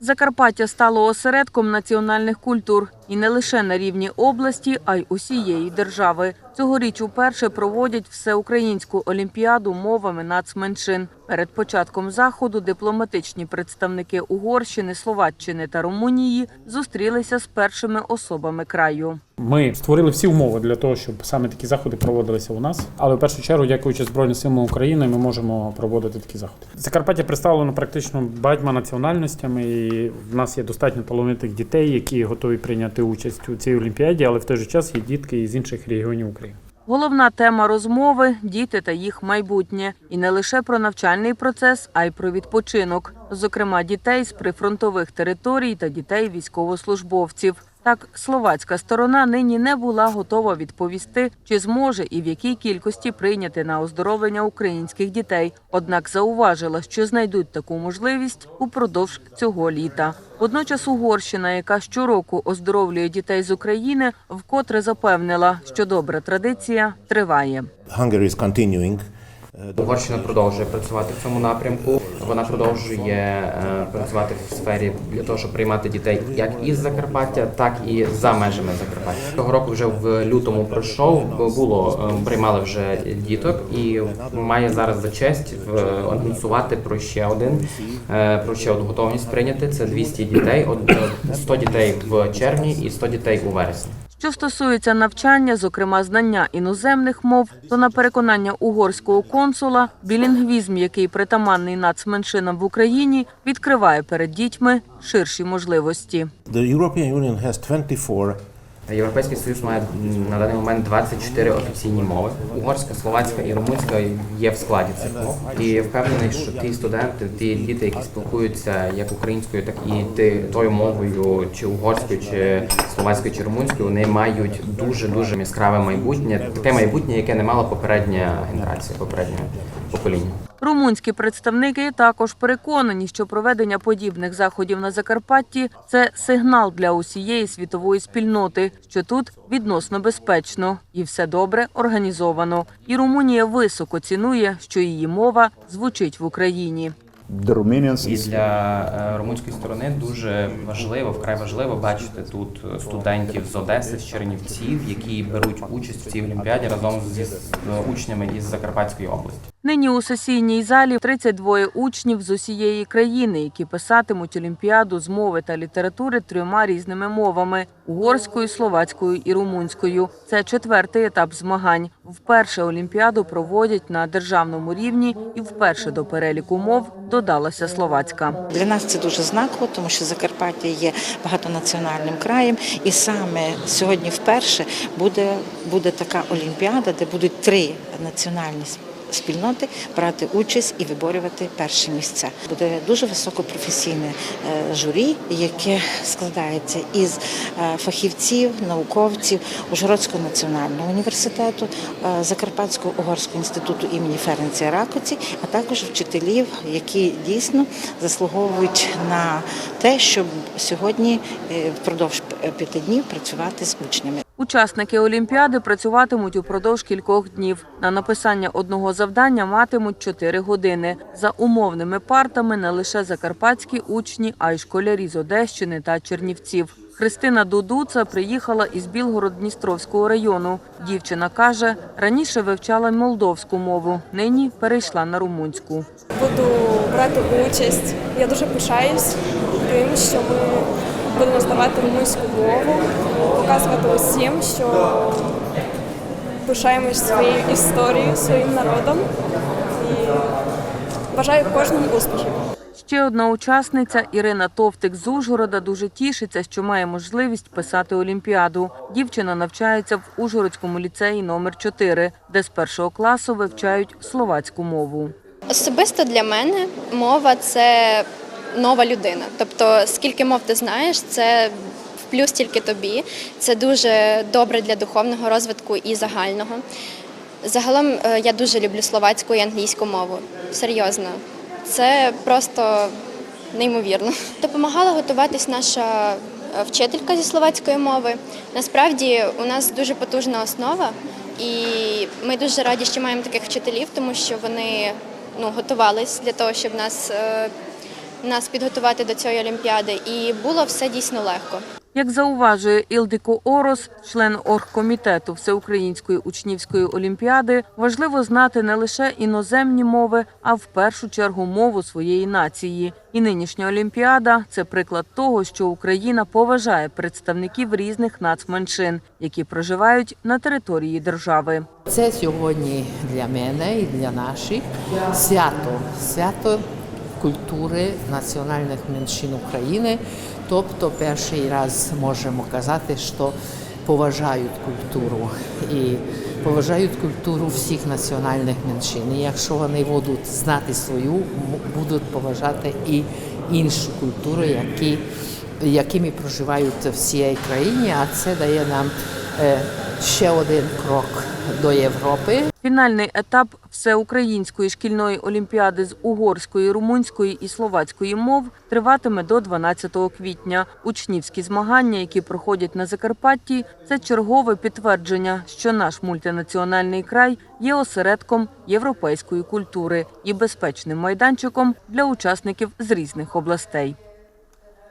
Закарпаття стало осередком національних культур і не лише на рівні області, а й усієї держави. Цьогоріч уперше проводять всеукраїнську олімпіаду мовами нацменшин. Перед початком заходу дипломатичні представники Угорщини, Словаччини та Румунії зустрілися з першими особами краю. Ми створили всі умови для того, щоб саме такі заходи проводилися у нас. Але в першу чергу, дякуючи Збройним силам України, ми можемо проводити такі заходи. Закарпаття представлено практично багатьма національностями, і в нас є достатньо талановитих дітей, які готові прийняти участь у цій олімпіаді, але в той же час є дітки із інших регіонів України. Головна тема розмови діти та їх майбутнє, і не лише про навчальний процес, а й про відпочинок, зокрема дітей з прифронтових територій та дітей військовослужбовців. Так, словацька сторона нині не була готова відповісти, чи зможе і в якій кількості прийняти на оздоровлення українських дітей. Однак зауважила, що знайдуть таку можливість упродовж цього літа. Водночас Угорщина, яка щороку оздоровлює дітей з України, вкотре запевнила, що добра традиція триває. Угорщина продовжує працювати в цьому напрямку. Вона продовжує е, працювати в сфері для того, щоб приймати дітей як із Закарпаття, так і за межами Закарпаття. Цього року вже в лютому пройшов. Було е, приймали вже діток, і має зараз за честь е, анонсувати про ще один про ще одну готовність прийняти. Це 200 дітей, од- е, 100 дітей в червні і 100 дітей у вересні. Що стосується навчання, зокрема знання іноземних мов, то на переконання угорського консула білінгвізм, який притаманний нацменшинам в Україні, відкриває перед дітьми ширші можливості. The European Union has 24 Європейський Союз має на даний момент 24 офіційні мови. Угорська, словацька і румунська є в складі цих мов. І я впевнений, що ті студенти, ті діти, які спілкуються як українською, так і тою мовою, чи угорською, чи словацькою, чи румунською, вони мають дуже дуже яскраве майбутнє, таке майбутнє, яке не мала попередня генерація, попереднє покоління. Румунські представники також переконані, що проведення подібних заходів на Закарпатті це сигнал для усієї світової спільноти, що тут відносно безпечно і все добре організовано. І Румунія високо цінує, що її мова звучить в Україні. І для е, румунської сторони дуже важливо, вкрай важливо бачити тут е, студентів з Одеси, з Чернівців, які беруть участь в цій олімпіаді разом з е, учнями із Закарпатської області. Нині у сесійній залі 32 учнів з усієї країни, які писатимуть олімпіаду з мови та літератури трьома різними мовами угорською, словацькою і румунською. Це четвертий етап змагань. Вперше олімпіаду проводять на державному рівні, і вперше до переліку мов додалася словацька. Для нас це дуже знаково, тому що Закарпаття є багатонаціональним краєм, і саме сьогодні вперше буде, буде така олімпіада, де будуть три національні спільноти брати участь і виборювати перші місця. Буде дуже високопрофесійне е, журі, яке складається із е, фахівців, науковців Ужгородського національного університету, е, Закарпатського угорського інституту імені Ференція Ракоці, а також вчителів, які дійсно заслуговують на те, щоб сьогодні впродовж п'яти днів працювати з учнями. Учасники олімпіади працюватимуть упродовж кількох днів. На написання одного завдання матимуть 4 години. За умовними партами не лише закарпатські учні, а й школярі з Одещини та Чернівців. Христина Дудуца приїхала із Білгород-Дністровського району. Дівчина каже, раніше вивчала молдовську мову, нині перейшла на румунську. буду брати участь. Я дуже пишаюсь тим, що ми будемо здавати румунську мову, показувати усім, що пишаємось своєю історією, своїм народом і бажаю кожному успіхів. Ще одна учасниця Ірина Товтик з Ужгорода дуже тішиться, що має можливість писати олімпіаду. Дівчина навчається в Ужгородському ліцеї номер 4 де з першого класу вивчають словацьку мову. Особисто для мене мова це нова людина. Тобто, скільки мов ти знаєш, це в плюс тільки тобі. Це дуже добре для духовного розвитку і загального. Загалом е, я дуже люблю словацьку і англійську мову. Серйозно. Це просто неймовірно. Допомагала готуватись наша е, вчителька зі словацької мови. Насправді у нас дуже потужна основа, і ми дуже раді, що маємо таких вчителів, тому що вони ну, готувались для того, щоб нас е, нас підготувати до цієї олімпіади, і було все дійсно легко. Як зауважує Ілдико Орос, член оргкомітету Всеукраїнської учнівської олімпіади, важливо знати не лише іноземні мови, а в першу чергу мову своєї нації. І нинішня олімпіада це приклад того, що Україна поважає представників різних нацменшин, які проживають на території держави. Це сьогодні для мене і для наших свято, свято культури національних меншин України. Тобто перший раз можемо казати, що поважають культуру і поважають культуру всіх національних меншин. І якщо вони будуть знати свою, будуть поважати і іншу культуру, які, якими проживають в цій країні, а це дає нам е, ще один крок до Європи. Фінальний етап всеукраїнської шкільної олімпіади з угорської, румунської і словацької мов триватиме до 12 квітня. Учнівські змагання, які проходять на Закарпатті, це чергове підтвердження, що наш мультинаціональний край є осередком європейської культури і безпечним майданчиком для учасників з різних областей.